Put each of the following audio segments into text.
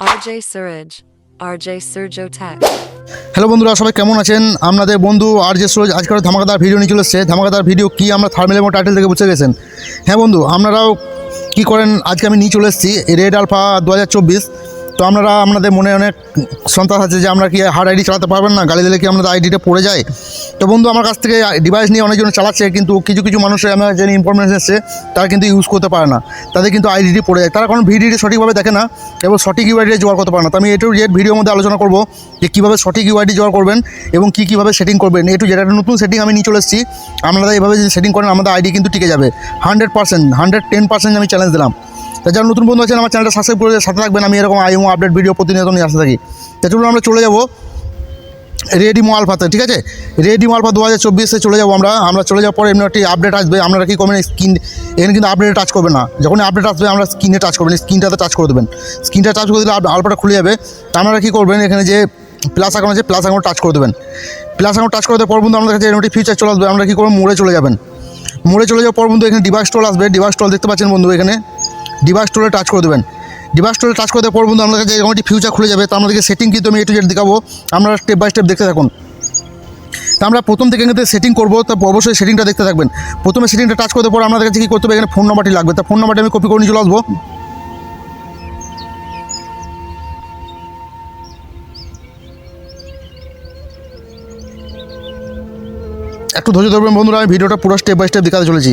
RJ Suraj, RJ Surjo Tech. Hello বন্ধুরা সবাই কেমন আছেন? আপনাদের বন্ধু আর যে সুরজ আজকাল ধামাকাদার ভিডিও নিয়ে চলে ধামাকাদার ভিডিও কি আমরা থার্মেল এবং টাইটেল থেকে বুঝে গেছেন হ্যাঁ বন্ধু আপনারাও কী করেন? আজকে আমি নিয়ে চলে এসেছি। রেড আলফা দু হাজার চব্বিশ। তো আপনারা আপনাদের মনে অনেক সন্তান আছে যে আমরা কি হার্ড আইডি চালাতে পারবেন না? গাড়ি দিলে কি আপনাদের আইডিটা পড়ে যায়? তো বন্ধু, আমার কাছ থেকে ডিভাইস নিয়ে অনেকজন চালাচ্ছে, কিন্তু কিছু কিছু মানুষের আমার যে ইনফরমেশন এসছে, তারা কিন্তু ইউজ করতে পারে না। তাদের কিন্তু আইডিটি পড়ে যায়। তারা কোনো ভিডিওটি সঠিকভাবে দেখে না এবং সঠিক ইউআইডি জোগাড় করতে পারে না। তো আমি এটু জেড ভিডিওর মধ্যে আলোচনা করব যে কীভাবে সঠিক ইউআইডি জোগাড় করবেন এবং কী, কীভাবে সেটিং করবেন। এটু যেটা একটা নতুন সেটিং আমি নিয়ে চলে এসেছি। আপনারা এইভাবে যদি সেটিং করেন, আমাদের আইডি কিন্তু টিকে যাবে। Hundred percent hundred ten percent আমি চ্যালেঞ্জ দিলাম। তা যারা নতুন বন্ধু আছেন, আমার চ্যানেলটা সাবস্ক্রাইব করে সাথে থাকবেন। আমি এরকম আইএমও আপডেট ভিডিও প্রতিনিয়ত নিয়ে আসতে থাকি। তা চলুন, আমরা চলে যাব রেডিমো আলফাতে ঠিক আছে? রেডিমো আলফা দু হাজার চব্বিশে চলে যাব আমরা। আমরা চলে যাওয়ার পরে এমনি একটি আপডেট আসবে। আপনারা কি করবেন স্ক্রিন এখানে কিন্তু আপডেটে টাচ করবেন না। যখন আপডেট আসবে, আমরা স্ক্রিনে টাচ করবেন। স্ক্রিনটাতে টাচ করে দেবেন। স্ক্রিনটা টাচ করে দিলে আলফাটা খুলে যাবে। তা আপনারা কী করবেন, এখানে যে প্লাস আঁকানো আছে প্লাস আঁকানো টাচ করে দেবেন। প্লাস আঁকানো টাচ করে দেওয়ার পর বন্ধু, আমাদের কাছে একটি ফিচার চলে আসবে। আমরা কী করব, মোড়ে চলে যাবেন। মোড়ে চলে যাওয়ার পর বন্ধু, এখানে ডিভাইস স্টল আসবে। ডিভাইস স্টল দেখতে পাচ্ছেন বন্ধু, এখানে। ডিভাইস স্টলে টাচ করে দেবেন। ডিভাইস স্টলে টাচ করে দেওয়ার পর বন্ধু আমাদের কাছে একটি ফিউচার খুলে যাবে, তো আমাদেরকে সেটিং কিন্তু আমি একটু যেটা দেখাবো। আমরা স্টেপ বাই স্টেপ দেখতে থাকুন। তা আমরা প্রথম থেকে এখানে সেটিং করব, তো অবশ্যই সেটিংটা দেখতে থাকবেন। প্রথমে সেটিংটা টাচ করতে পর আপনাদের কাছে কী করতে হবে? এখানে ফোন নাম্বারটি লাগবে। তা ফোন নাম্বারটি আমি কপি করে নিয়ে চলে আসব। একটু ধৈর্য ধরবেন বন্ধুরা, আমি ভিডিওটা পুরো স্টেপ বাই স্টেপ দেখাতে চলেছি।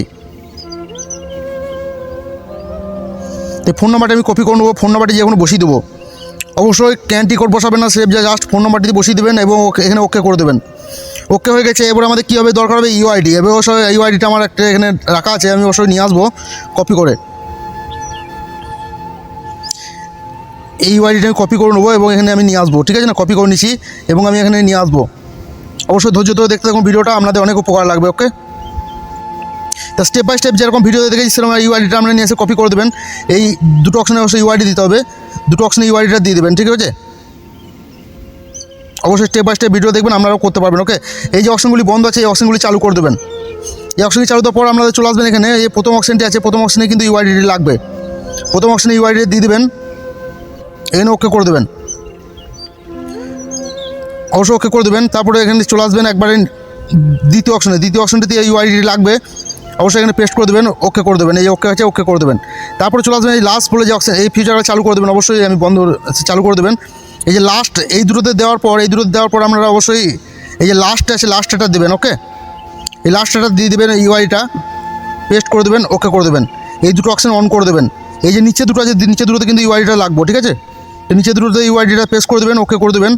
তো ফোন নাম্বারটা আমি কপি করে নেব ফোন নাম্বারটি যে বসিয়ে দেবো। অবশ্যই ক্যান্টি কোড বসাবেন না সেভ যা জাস্ট ফোন নাম্বারটি বসিয়ে দেবেন এবং এখানে ওকে করে দেবেন। ওকে হয়ে গেছে, এবার আমাদের কী হবে, দরকার হবে ইউআইডি এবার অবশ্যই ইউআইডিটা আমার একটা এখানে রাখা আছে, আমি অবশ্যই নিয়ে আসব কপি করে। এই ইউআইডিটা আমি কপি করে নেব এবং এখানে আমি নিয়ে আসব, ঠিক আছে না? কপি করে নিছি এবং আমি এখানে নিয়ে আসব। অবশ্যই ধৈর্য ধরে দেখতে থাকুন ভিডিওটা, আপনাদের অনেক উপকার লাগবে ওকে তা স্টেপ বাই স্টেপ যেরকম ভিডিওতে দেখেছি, সেরকম ইউআইডিটা আপনারা নিয়ে এসে কপি করে দেবেন। এই দুটো অপশনে অবশ্যই ইউআইডি দিতে হবে। দুটো অপশনে ইউআইডিটা দিয়ে দেবেন, ঠিক আছে? অবশ্যই স্টেপ বাই স্টেপ ভিডিও দেখবেন, আপনারাও করতে পারবেন ওকে এই যে অপশনগুলি বন্ধ আছে, এই অপশনগুলি চালু করে দেবেন। এই অপশনটি চালু দেওয়ার পর আপনাদের চলে আসবেন এখানে, এই প্রথম অপশনটি আছে, প্রথম অপশনে কিন্তু ইউআইডিটি লাগবে। প্রথম অপশনে ইউআইডি দিয়ে দেবেন। এখানে ওকে করে দেবেন। অবশ্যই ওকে করে দেবেন। তারপরে এখানে চলে আসবেন একবারে দ্বিতীয় অপশনে দ্বিতীয় অপশনটিতে ইউআইডি লাগবে। অবশ্যই এখানে পেস্ট করে দেবেন ওকে করে দেবেন, এই ওকে আছে ওকে করে দেবেন। তারপরে চলে আসবেন এই লাস্ট বলে যে অপশন এই ফিচারটা চালু করে দেবেন, অবশ্যই আমি বন্ধ চালু করে দেবেন। এই যে লাস্ট এই দুটোতে দেওয়ার পর, এই দুটোতে দেওয়ার পর আপনারা অবশ্যই এই যে লাস্টে আছে লাস্টটা দেবেন ওকে এই লাস্টটা দিয়ে দেবেন ইউআইটা পেস্ট করে দেবেন ওকে করে দেবেন। এই দুটো অপশন অন করে দেবেন। এই যে নিচে দুটো আছে, নিচে দুটোতে কিন্তু ইউআইডিটা লাগবে, ঠিক আছে? নিচে দুটোতে ইউআইডিটা পেস্ট করে দেবেন ওকে করে দেবেন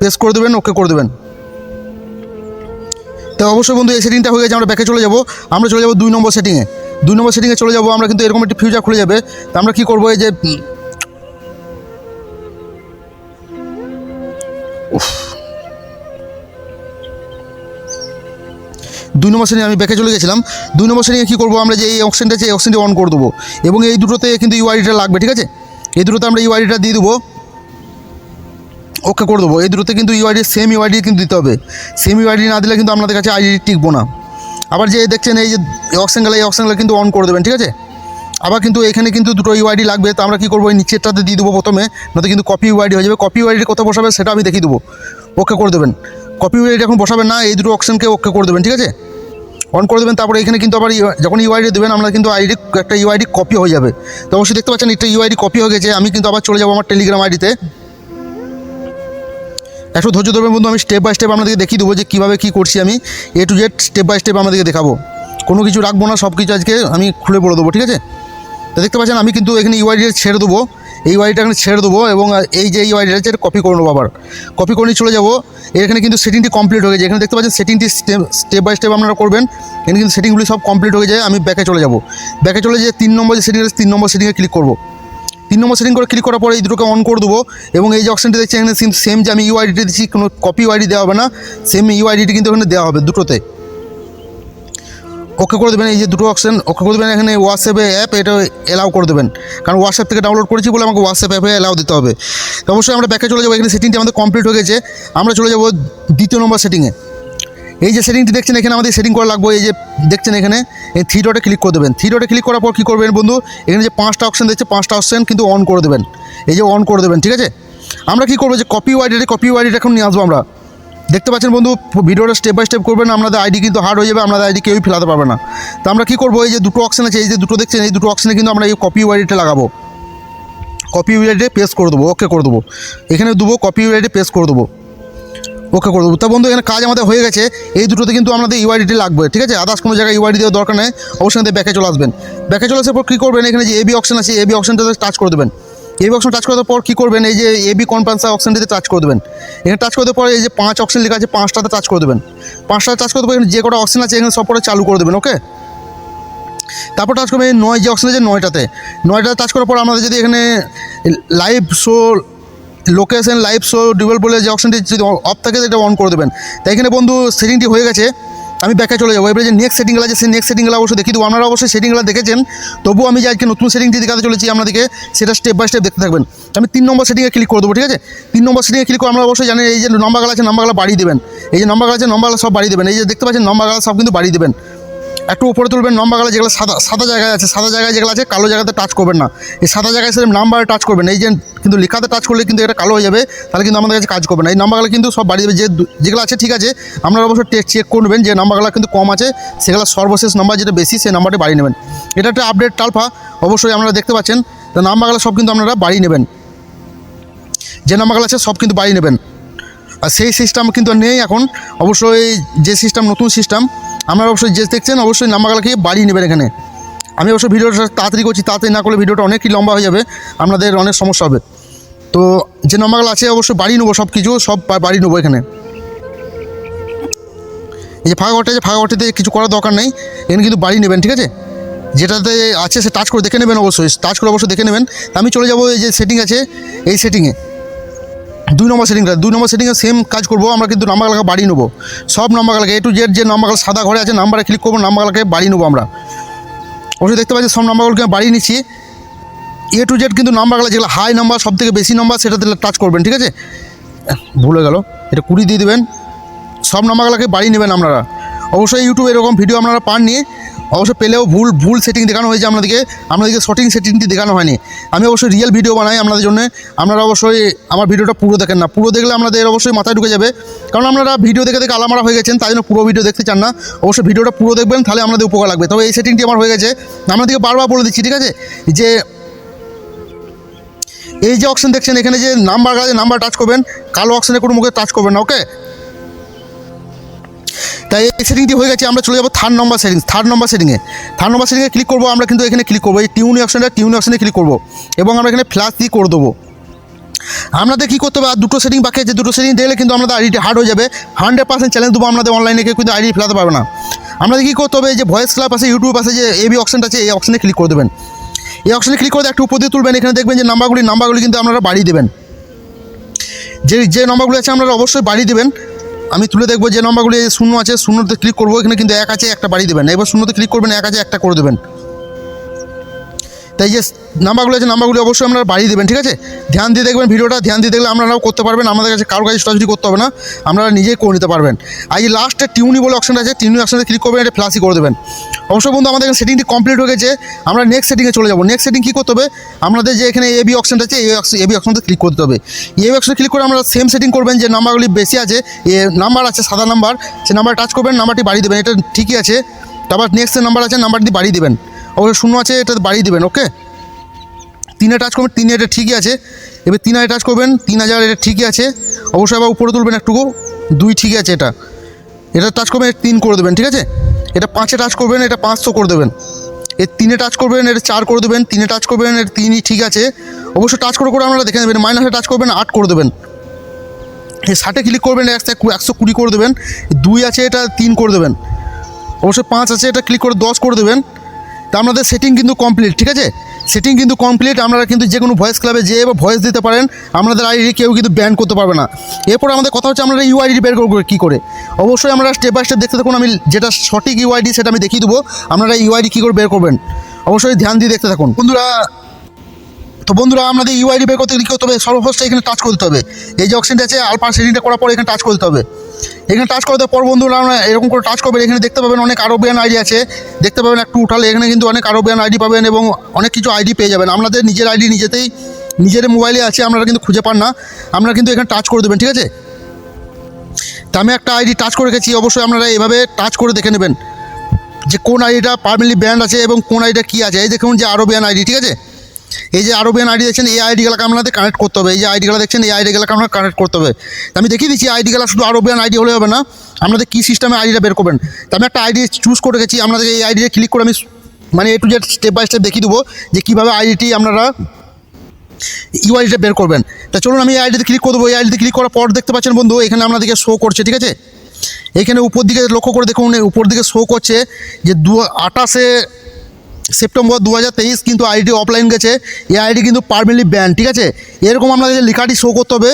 পেস্ট করে দেবেন ওকে করে দেবেন। তো অবশ্যই বন্ধু, এই সেটিংটা হয়ে গেছে, আমরা ব্যাকে চলে যাব। আমরা চলে যাব দুই নম্বর সেটিংয়ে দুই নম্বর সেটিংয়ে চলে যাব, আমরা কিন্তু এরকম একটি ফিউচার খুলে যাবে। তো আমরা কী করব, এই যে। দুই নম্বর শ্রেণি আমি ব্যাকে চলে গেছিলাম। দুই নম্বর শ্রেণি কী করব, আমরা যে এই অপশানটা আছে, এই অপশানটি অন করে দেবো। এবং এই দুটোতে কিন্তু ইউআইডিটা লাগবে, ঠিক আছে? এই দুটোতে আমরা ইউআইডিটা দিয়ে দেবো। ওকে করে দেবো এই দুটোতে কিন্তু ইউআইডি সেম ইউআইডি কিন্তু দিতে হবে সেম ইউআইডি না দিলে কিন্তু আপনাদের কাছে আইডি টিকবো না আবার যে দেখছেন এই যে অপশানগুলো এই অপশানগুলো কিন্তু অন করে দেবেন ঠিক আছে আবার কিন্তু এখানে কিন্তু দুটো ইউআইডি লাগবে তো আমরা কী করব এই নিচেরটাতে দিয়ে দেবো প্রথমে নয়তো কিন্তু কপি ইউআইডি হয়ে যাবে কপি ইউআইডি কোথাও বসাবে সেটা আমি দেখিয়ে দেবো ওকে করে দেবেন কপি ইউআইডি এখন বসাবেন না এই দুটো অপশানকে ওকে করে দেবেন ঠিক আছে অন করে দেবেন তারপরে এখানে কিন্তু আবার যখন ইউআইডি দেবেন আমরা কিন্তু আইডি একটা ইউআইডি কপি হয়ে যাবে তো অবশ্যই দেখতে পাচ্ছেন একটা ইউআইডি কপি হয়ে গেছে আমি কিন্তু আবার চলে যাব আমার টেলিগ্রাম আইডিতে একটু ধৈর্য ধরবেন বন্ধু, আমি স্টেপ বাই স্টেপ আপনাদেরকে দেখিয়ে দেবো যে কীভাবে কী করছি আমি। A to Z step by step আপনাদেরকে দেখাবো। কোনো কিছু রাখব না, সব কিছু আজকে আমি খুলে বলে দেবো, ঠিক আছে? তো দেখতে পাচ্ছেন, আমি কিন্তু এখানে ইউআইডি ছেড়ে দেবো। এই ওয়াইডিটা এখানে ছেড়ে দেবো এবং এই যে এই ওয়াইডিটা আছে কপি করে নেব আবার। কপি করে নিয়ে চলে যাব। এখানে কিন্তু সেটিংটি কমপ্লিট হয়ে গেছে। এখানে দেখতে পাচ্ছেন সেটিংটি স্টেপ স্টেপ বাই স্টেপ আপনারা করবেন। এখানে কিন্তু সেটিংগুলি সব কমপ্লিট হয়ে যায় আমি ব্যাকে চলে যাব। ব্যাকে চলে যেয়ে তিন নম্বর যে সেটিং আছে, তিন নম্বর সেটিংয়ে ক্লিক করব। তিন নম্বর সেটিং করে ক্লিক করার পরে এই দুটোকে অন করে দেবো। এবং এই যে অপশনটি দেখছি এখানে সেম যে আমি ইউআইডিটি দিচ্ছি, কোনো কপি ইউআইডি দেওয়া হবে না। সেম ইউআইডিটি কিন্তু এখানে দেওয়া হবে দুটোতে। ওকে করে দেবেন এই যে দুটো অপশন ওকে করে দেবেন এখানে হোয়াটসঅ্যাপে অ্যাপ এটা এলাও করে দেবেন। কারণ হোয়াটসঅ্যাপ থেকে ডাউনলোড করেছি বলে আমাকে হোয়াটসঅ্যাপ অ্যাপে এলাও দিতে হবে। অবশ্যই আমরা ব্যাকে চলে যাব। এখানে সেটিংটি আমাদের কমপ্লিট হয়ে গেছে। আমরা চলে যাব দ্বিতীয় নম্বর সেটিংয়ে এই যে সেটিংটি দেখছেন এখানে আমাদের সেটিং করা লাগবে, এই যে দেখছেন এখানে, এই থ্রি ডটে ক্লিক করে দেবেন। থ্রি ডটে ক্লিক করার পর কী করবেন বন্ধু? এখানে যে পাঁচটা অপশন দেখছে, পাঁচটা অপশন কিন্তু অন করে দেবেন। এই যে অন করে দেবেন, ঠিক আছে? আমরা কি করব যে কপি ওয়াইডিটা কপি ওয়াইডিটা এখন নিয়ে আসব আমরা। দেখতে পাচ্ছেন বন্ধু, ভিডিওটা স্টেপ বাই স্টেপ করবেন, আপনাদের আইডি কিন্তু হার্ড হয়ে যাবে, আপনাদের আইডি কেউই ফেলাতে পারবে না। তো আমরা কী করব, এই যে দুটো অপশন আছে, এই যে দুটো দেখছেন, এই দুটো অপশানে কিন্তু আমরা এই কপি ওয়াইডিটা লাগাবো। কপি ওয়াইডে পেস্ট করে দেবো ওকে করে দেবো। এখানে দেবো কপি ওয়াইডে পেস্ট করে দেবো। ওকে করে দেবো। তা বন্ধু, এখানে কাজ আমাদের হয়ে গেছে। এই দুটোতে কিন্তু আমাদের ইউআইডিটি লাগবে, ঠিক আছে? আদার্স কোনো জায়গায় ইউআইডি দেওয়ার দরকার নেই। অবশ্যই আমাদের ব্যাকে চলে আসবেন। ব্যাকে চলে আসার পর কী করবেন? এখানে যে এবি অপশন আছে এবি অপশনটাতে টাচ করে দেবেন। এবি অপশন টাচ করার পর কী করবেন? এই যে এবি কনফারেন্সার অপশনটিতে টাচ করে দেবেন। এখানে টাচ করে দেওয়ার পরে এই যে পাঁচ অপশন লেখা আছে, পাঁচটাতে টাচ করে দেবেন। পাঁচটাতে টাচ করে দেবো এখানে যে কটা অপশন আছে, এখানে সব চালু করে দেবেন ওকে তারপর টাচ করবেন নয় যে অপশন আছে, নয়টাতে। নয়টাতে টাচ করার পর আমাদের যদি এখানে live show location live show dual বলে যে অপশনটি যদি অফ থাকে, সেটা অন করে দেবেন। তাই এখানে বন্ধু সেটিংটি হয়ে গেছে। আমি ব্যাকে চলে যাব। এবারে যে নেক্সট সেটিংগুলো আছে, সেই নেক্সট সেটিংগুলো অবশ্যই দেখি দেবো। আপনারা অবশ্যই সেটিংগুলো দেখেছেন। তবুও আমি যে আজকে নতুন সেটিংটি দেখাতে চলেছি, আপনাদেরকে সেটা স্টেপ বাই স্টেপ দেখতে থাকবেন। আমি তিন নম্বর সেটিংয়ে ক্লিক করে দেবো, ঠিক আছে? তিন নম্বর সেটিংয়ে ক্লিক করে আমরা অবশ্যই জানেন, এই যে নম্বরগুলো আছে নম্বরগুলো বাড়িয়ে দেবেন। এই যে নম্বরগুলো আছে নম্বরগুলো সব বাড়িয়ে দেবেন। এই যে দেখতে পাচ্ছেন নম্বরগুলো সব কিন্তু বাড়িয়ে দেবেন। একটু উপরে তুলবেন নম্বরগুলো যেগুলো সাদা সাদা জায়গায় আছে, সাদা জায়গায় যেগুলো আছে, কালো জায়গাতে টাচ করবেন না। এই সাদা জায়গায় সেরকম নাম্বারে টাচ করবেন এই যে কিন্তু লেখাতে টাচ করলে কিন্তু এটা কালো হয়ে যাবে, তাহলে কিন্তু আমাদের কাছে কাজ করবে না। এই নাম্বারগুলো কিন্তু সব বাড়িয়ে যে যেগুলো আছে ঠিক আছে, আপনারা অবশ্যই টেস্ট চেক করবেন যে নাম্বারগুলো কিন্তু কম আছে, সেগুলো সর্বশেষ নাম্বার যেটা বেশি, সেই নাম্বারটি বাড়িয়ে নেবেন। এটা একটা আপডেট টালফা অবশ্যই আপনারা দেখতে পাচ্ছেন। তো নাম্বারগুলো সব কিন্তু আপনারা বাড়িয়ে নেবেন। যে নাম্বারগুলো আছে সব কিন্তু বাড়িয়ে নেবেন। আর সেই সিস্টেম কিন্তু নেই এখন। অবশ্যই যে সিস্টেম নতুন সিস্টেম আপনারা অবশ্যই যে দেখছেন, অবশ্যই নাম্বারগুলোকে বাড়িয়ে নেবেন এখানে। আমি অবশ্যই ভিডিওটা তাড়াতাড়ি করছি, তাড়াতাড়ি না করলে ভিডিওটা অনেকই লম্বা হয়ে যাবে, আপনাদের অনেক সমস্যা হবে। তো যে নাম্বারগুলো আছে, অবশ্যই বাড়িয়ে নেব সব কিছু সব বাড়িয়ে নেব এখানে। এই যে ফাঁকা ঘরটা আছে ফাঁকা ঘরটিতে কিছু করার দরকার নেই, এখানে কিন্তু বাড়িয়ে নেবেন, ঠিক আছে? যেটাতে আছে সে টাচ করে দেখে নেবেন অবশ্যই টাচ করে অবশ্যই দেখে নেবেন। আমি চলে যাব, এই যে সেটিং আছে, এই সেটিংয়ে দুই নম্বর সেটিংটা দুই নম্বর সেটিংয়ে সেম কাজ করব, আমরা কিন্তু নাম্বারগুলোকে বাড়িয়ে নেব। সব নাম্বারগুলোকে এ টু জেড যে নাম্বারগুলো সাদা ঘরে আছে নাম্বারে ক্লিক করব নাম্বারগুলোকে বাড়িয়ে নেব আমরা। অবশ্যই দেখতে পাচ্ছি সব নাম্বারগুলোকে বাড়িয়ে নিচ্ছি। এ টু জেড কিন্তু নাম্বারগুলো যেগুলো হাই নাম্বার সব থেকে বেশি নাম্বার সেটাতে টাচ করবেন, ঠিক আছে? ভুলে গেল। এটা কুড়ি দিয়ে দেবেন। সব নাম্বারগুলোকে বাড়িয়ে নেবেন আপনারা। অবশ্যই ইউটিউবে এরকম ভিডিও আপনারা পাননি। অবশ্য পেলেও ভুল ভুল সেটিং দেখানো হয়েছে আপনাদেরকে। আপনাদেরকে সঠিক সেটিংটি দেখানো হয়নি। আমি অবশ্যই রিয়েল ভিডিও বানাই আপনাদের জন্য। আপনারা অবশ্যই আমার ভিডিওটা পুরো দেখেন না। পুরো দেখলে আপনাদের অবশ্যই মাথায় ঢুকে যাবে। কারণ আপনারা ভিডিও দেখে দেখে আলামারা হয়ে গেছেন, তাই জন্য পুরো ভিডিও দেখতে চান না। অবশ্যই ভিডিওটা পুরো দেখবেন, তাহলে আপনাদের উপকার লাগবে। তবে এই সেটিংটি আমার হয়ে গেছে। আপনাদেরকে বারবার বলে দিচ্ছি, ঠিক আছে? যে এই যে অপশন দেখছেন, এখানে যে নাম্বার আছে নাম্বার টাচ করবেন। কালো অপশনে কোনো মুখে টাচ করবেন না ওকে তাই এই সেটিংটি হয়ে গেছে, আমরা চলে যাব third number settings third number সেটিংয়ে থার্ড নম্বর সেটিংয়ে ক্লিক করব, আমরা কিন্তু এখানে ক্লিক করব। এই টিউনি অপশানটা টিউনি অপশনে ক্লিক করব। এবং আমরা এখানে ফ্ল্যাশ দিয়ে করে দেবো। আপনাদের কী করতে হবে? আর দুটো সেটিং বাকি আছে, দুটো সেটিং দিলে কিন্তু আমাদের আইডিটি হার্ড হয়ে যাবে। হান্ড্রেড পার্সেন্ট চ্যালেঞ্জ দেবো আমাদের অনলাইনে কেউ কিন্তু আইডি ফেলাতে পারবে না। আপনাদের কী করতে হবে? যে ভয়েস ক্লাব আছে ইউটিউব আছে, যে এবি অপশনটা আছে, এই অপশানে ক্লিক করে দেবেন। এই অপশনে ক্লিক করে একটু উপর দিয়ে তুলবেন, এখানে দেখবেন যে নাম্বারগুলি নাম্বারগুলি কিন্তু আপনারা বাড়িয়ে দেবেন। যে যে নম্বরগুলো আছে আপনারা অবশ্যই বাড়িয়ে দেবেন। আমি তুলে দেখব যে নম্বরগুলি শূন্য আছে, শূন্যতে ক্লিক করব এখানে কিন্তু এক আছে, একটা বাড়ি দেবেন এবার শূন্যতে ক্লিক করবেন, এক আছে, একটা করে দেবেন। তাই যে নাম্বারগুলো আছে, নাম্বারগুলি অবশ্যই আপনারা বাড়িয়ে দেবেন, ঠিক আছে? ধ্যান দিয়ে দেখবেন ভিডিওটা, ধ্যান দিয়ে দেখলে আপনারাও করতে পারবেন। আমাদের কাছে কারও কাছে স্টাডি করতে হবে না, আপনারা নিজেই করে নিতে পারবেন। আর এই লাস্টে টিউনি বলে অপশনটা আছে টিউনি অপশনে ক্লিক করবেন, এটা ফ্লাসি করে দেবেন। অবশ্যই বন্ধু, আমাদের এখানে সেটিংটি কমপ্লিট হয়ে গেছে, আমরা নেক্সট সেটিংয়ে চলে যাব। নেক্সট সেটিং কী করতে হবে? আমাদের যে এখানে এবি অপশনটা আছে এই এবি অপশনটা ক্লিক করতে হবে। এই অপশনে ক্লিক করে আমরা সেম সেটিং করবেন, যে নাম্বারগুলি বেশি আছে, এ নাম্বার আছে, সাদা নাম্বার, সে নাম্বার টাচ করবেন, নাম্বারটি বাড়িয়ে দেবেন, এটা ঠিকই আছে। তারপর নেক্সট নাম্বার আছে, নাম্বারটি বাড়িয়ে দেবেন। অবশ্যই শূন্য আছে, এটা বাড়িয়ে দেবেন ওকে তিনে টাচ করবেন, তিনে এটা ঠিকই আছে। এবার তিন হাজার টাচ করবেন, তিন হাজার এটা ঠিকই আছে। অবশ্যই আবার উপরে তুলবেন একটুকু, দুই ঠিকই আছে এটা। এটা টাচ করবেন তিন করে দেবেন, ঠিক আছে? এটা পাঁচে টাচ করবেন, এটা পাঁচশো করে দেবেন। এর তিনে টাচ করবেন, এটা চার করে দেবেন, তিনে টাচ করবেন, এটা তিনই ঠিক আছে। অবশ্যই টাচ করে করে আপনারা দেখে নেবেন মাইনাসে টাচ করবেন, আট করে দেবেন। এই ষাটে ক্লিক করবেন একশো একশো কুড়ি করে দেবেন। দুই আছে, এটা তিন করে দেবেন। অবশ্যই পাঁচ আছে, এটা ক্লিক করে দশ করে দেবেন। তা আপনাদের সেটিং কিন্তু কমপ্লিট ঠিক আছে? সেটিং কিন্তু কমপ্লিট আপনারা কিন্তু যে কোনো ভয়েস ক্লাবে যেয়ে বা ভয়েস দিতে পারেন, আপনাদের আইডি কেউ কিন্তু ব্যান করতে পারবে না। এরপর আমাদের কথা হচ্ছে আপনারা ইউআইডি বের করব কী করে? অবশ্যই আমরা স্টেপ বাই স্টেপ দেখতে থাকুন, আমি যেটা সঠিক ইউআইডি সেটা আমি দেখিয়ে দেবো, আপনারা ইউআইডি কী করে বের করবেন? অবশ্যই ধ্যান দিয়ে দেখতে থাকুন। বন্ধুরা, তো বন্ধুরা আমাদের ইউআইডি বের করতে কী করতে হবে? সর্বফার্স্ট এখানে টাচ করতে হবে। এই যে অপশনটা আছে আলফা সেটিংটা করার পর এখানে টাচ করতে হবে। এখানে টাচ করতে পর বন্ধুরা আমরা এরকম করে টাচ করবেন। এখানে দেখতে পাবেন অনেক আরবিয়ান আইডি আছে। দেখতে পাবেন একটু উঠালে এখানে কিন্তু অনেক আরবিয়ান আইডি পাবেন এবং অনেক কিছু আইডি পেয়ে যাবেন। আপনাদের নিজের আইডি নিজেতেই, নিজের মোবাইলে আছে, আপনারা কিন্তু খুঁজে পান না। আপনারা কিন্তু এখানে টাচ করে দেবেন, ঠিক আছে? তা আমি একটা আইডি টাচ করে রেখেছি। অবশ্যই আপনারা এভাবে টাচ করে দেখে নেবেন যে কোন আইডিটা পারমানেন্টলি ব্যান্ড আছে এবং কোন আইডিটা কী আছে। এই দেখুন যে আরবিয়ান আইডি ঠিক আছে? এই যে আরবিয়ান আইডি দেখছেন, এই আইডিগুলোকে আপনাদের কানেক্ট করতে হবে। এই যে আইডিগুলো দেখছেন, এই আইডিগুলোকে আপনারা কানেক্ট করতে হবে। আমি দেখিয়ে দিচ্ছি আইডিগুলো শুধু আরবিয়ান আইডি হলে হবে না, আপনাদের কী সিস্টেমে আইডিটা বের করবেন। তা আমি একটা আইডি চুজ করে রেখেছি আপনাদের এই আইডিটা ক্লিক করে আমি মানে A to Z step by step দেখিয়ে দেবো যে কীভাবে আইডিটি আপনারা ইউআইডিটা বের করবেন। তা চলুন আমি এই আইডিতে ক্লিক করে দেবো। এই আইডিতে ক্লিক করার পর দেখতে পাচ্ছেন বন্ধু, এখানে আপনাদেরকে শো করছে, ঠিক আছে? এখানে উপর দিকে লক্ষ্য করে দেখুন, উপর দিকে শো করছে যে দু আঠাশে সেপ্টেম্বর দু হাজার তেইশ কিন্তু আইডি অফলাইন গেছে। এই আইডি কিন্তু পারমানেন্টলি ব্যান ঠিক আছে? এরকম আপনাদেরকে লেখাটি শো করতে হবে।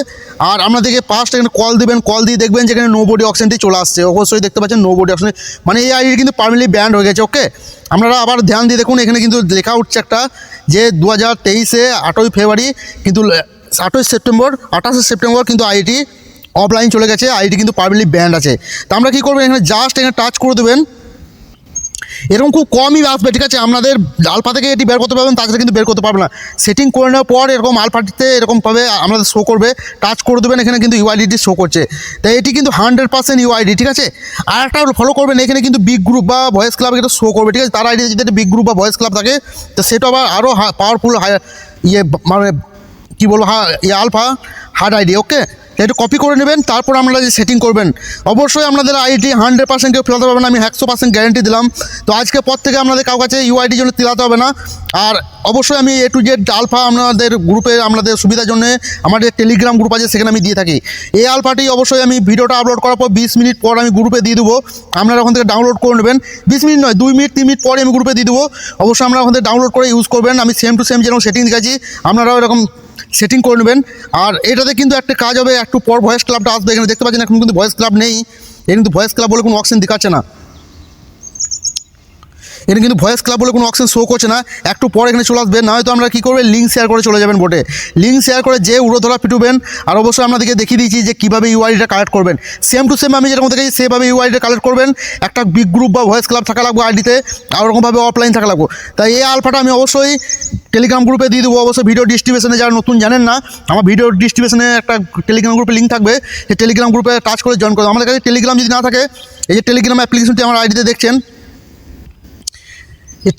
আর আপনাদেরকে ফার্স্ট এখানে কল দেবেন কল দিয়ে দেখবেন যেখানে নো বডি অপশানটি চলে আসছে। অবশ্যই দেখতে পাচ্ছেন নো বডি অপশান মানে এই আইডি কিন্তু পারমানেন্টলি ব্যান্ড হয়ে গেছে ওকে আপনারা আবার ধ্যান দিয়ে দেখুন, এখানে কিন্তু লেখা উঠছে একটা যে দু হাজার তেইশে আটই ফেব্রুয়ারি কিন্তু আটই সেপ্টেম্বর, আঠাশে সেপ্টেম্বর কিন্তু আইডি অফলাইন চলে গেছে, আইডি কিন্তু পারমানেন্টলি ব্যান্ড আছে। তা আমরা কী করবেন এখানে জাস্ট এখানে টাচ করে দেবেন। এরকম খুব কমই আসবে ঠিক আছে? আপনাদের আলফা থেকে এটি বের করতে পারবেন তাছাড়া কিন্তু বের করতে পারবে না। সেটিং করে নেওয়ার পর এরকম আলফাটিতে এরকমভাবে আপনাদের শো করবে টাচ করে দেবেন, এখানে কিন্তু ইউআইডিটি শো করছে। তাই এটি কিন্তু হান্ড্রেড পার্সেন্ট ইউআইডি ঠিক আছে? আর একটা ফলো করবেন, এখানে কিন্তু বিগ গ্রুপ বা ভয়েস ক্লাব এটা শো করবে, ঠিক আছে? তার আইডি যদি বিগ গ্রুপ বা ভয়েস ক্লাব থাকে, তো সেটা আবার আরও পাওয়ারফুল হায়ার ইয়ে মানে কী বলব, হা ইয়ে আলফা হার্ড আইডি ওকে একটু কপি করে নেবেন, তারপর আপনারা যে সেটিং করবেন, অবশ্যই আপনাদের আইডি হান্ড্রেড পার্সেন্ট কেউ ফেলাতে পারবেন না, আমি একশো পার্সেন্ট গ্যারেন্টি দিলাম। তো আজকে পর থেকে আপনাদের কাউ কাছে ইউআইডির জন্য তিলাতে হবে না। আর অবশ্যই আমি এ টু জেড আলফা আপনাদের গ্রুপে আপনাদের সুবিধার জন্য আমাদের টেলিগ্রাম গ্রুপ আছে, সেখানে আমি দিয়ে থাকি। এই আলফাটি অবশ্যই আমি ভিডিওটা আপলোড করার পর বিশ মিনিট পর আমি গ্রুপে দিয়ে দেবো। আপনারা ওখান থেকে ডাউনলোড করে নেবেন। বিশ মিনিট নয়, দুই মিনিট, তিন মিনিট পরে আমি গ্রুপে দিয়ে দেবো। অবশ্যই আপনারা ওখান থেকে ডাউনলোড করে ইউজ করবেন। আমি সেম টু সেম যেরকম সেটিং দেখাচ্ছি, আপনারাও এরকম সেটিং করে নেবেন। আর এটাতে কিন্তু একটা কাজ হবে, একটু পর ভয়েস ক্লাবটা আসবে এখানে। দেখতে পাচ্ছেন, এখন কিন্তু ভয়েস ক্লাব নেই। এখানে কিন্তু ভয়েস ক্লাব বলে কোনো অপশন দেখাচ্ছে না। এখানে কিন্তু ভয়েস ক্লাব বলে কোনো অপশন শো করছে না। একটু পরে এখানে চলে আসবে না হয়তো আমরা কী করবেন লিঙ্ক শেয়ার করে চলে যাবেন বোটে লিঙ্ক শেয়ার করে যে উড়োধরা পিটুবেন, আর অবশ্যই আপনাদেরকে দেখিয়ে দিয়েছি যে কীভাবে ইউআইডিটা কালেক্ট করবেন। সেম টু সেম আমি যেরকম দেখেছি সেভাবে ইউআইডিটা কালেক্ট করবেন। একটা বিগ গ্রুপ বা ভয়েস ক্লাব থাকা লাগবে আইডিতে আর ওরকমভাবে অফলাইন থাকা লাগবে। তাই এই আলফাটা আমি অবশ্যই টেলিগ্রাম গ্রুপে দিয়ে দেবো। অবশ্যই ভিডিও ডিস্ট্রিবিউশনে যারা নতুন জানেন না, আমার ভিডিও ডিস্ট্রিবিউশনে একটা টেলিগ্রাম গ্রুপে লিঙ্ক থাকবে। সেই টেলিগ্রাম গ্রুপে কাজ করে জয়েন করবে আমাদের কাছে টেলিগ্রাম যদি না থাকে, এই যে টেলিগ্রাম অ্যাপ্লিকেশনটি আমার আইডিতে দেখছেন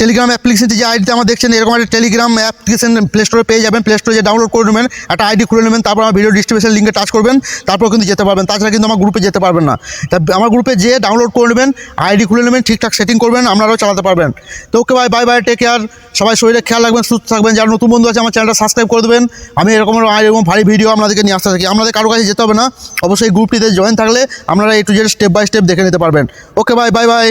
টেলিগ্রাম অ্যাপ্লিকেশনটি যে আইডিতে আমার দেখছেন, এরকম একটা টেলিগ্রাম অ্যাপ্লিকেশন প্লে স্টোরে পেয়ে যাবেন। প্লে স্টোরে যে ডাউনলোড করে নেবেন, একটা আইডি খুলে নেবেন, তারপর আমার ভিডিও ডিস্ট্রিবিউশন লিঙ্কে টাচ করবেন, তারপর কিন্তু যেতে পারবেন। তাছাড়া কিন্তু আমার গ্রুপে যেতে পারবেন না। তা আমার গ্রুপে যে ডাউনলোড করে নেবেন আইডি খুলে নেবেন, ঠিকঠাক সেটিং করবেন, আপনারাও চালাতে পারবেন। তো okay bye bye bye take care সবাই শরীরে খেয়াল রাখবেন, সুস্থ থাকবেন। যারা নতুন বন্ধু আছে, আমার চ্যানেলটা সাবস্ক্রাইব করে দেবেন। আমি এরকম এরকম ভারী ভিডিও আপনাদেরকে নিয়ে আসতে থাকি। আপনাদের কারও কাছে যেতে হবে না। অবশ্যই গ্রুপটিতে জয়েন থাকলে আপনারা এই to Z step by step দেখে নিতে পারবেন। ওকে বাই বাই বাই